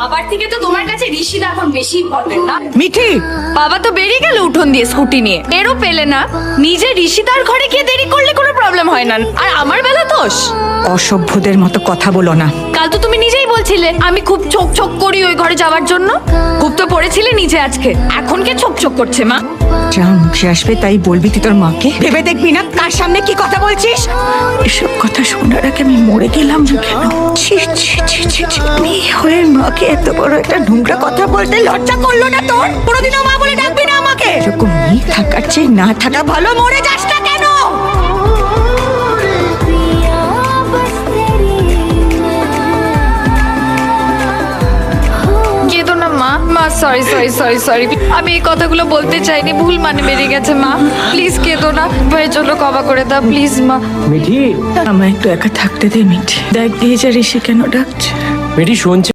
বাবার থেকে তো তোমার কাছে ঋষিদা এখন বেশি ইম্পর্টেন্ট না। মিঠি! বাবা তো বেরিয়ে গেল উঠোন দিয়ে স্কুটি নিয়ে। এরও পেলে না। নিজে ঋষিদার ঘরে গিয়ে দেরি করলে কোনো প্রবলেম হয় না। আর আমার বেলা দোষ? অসভ্যদের মতো কথা বলো না। কাল তো তুমি নিজেই বলছিলে আমি খুব চোখ চোখ করি ওই ঘরে যাওয়ার জন্য। খুব তো পড়েছিলে নিজে আজকে। এখন কে চোখ চোখ করছে মা? যা মুখে আসবে তাই বলবি তুই তোর মাকে। ভেবে দেখবি না কার সামনে কি কথা বলছিস? এসব কথা শোনার আগে আমি মরে গেলাম ছি ছি। মেয়ে হয়ে মাকে এত বড় একটা নোংরা কথা বলতে লজ্জা করল না তোর? কোনোদিনও মা বলে ডাকবি না আমাকে। এরকম মেয়ে থাকার চেয়ে না থাকা ভালো, মরে যাস না। মা মা সরি সরি সরি সরি আমি এই কথাগুলো বলতে চাইনি ভুল মানে বেরিয়ে গেছে মা। প্লিজ কেঁদো না ভাইয়ের জন্য কবা করে দাও প্লিজ মা। মিঠি? আমায় একটু একা থাকতে দে মিঠি। দেখ দিয়ে যা ঋষি কেন ডাকছে? মিঠি শুনছে।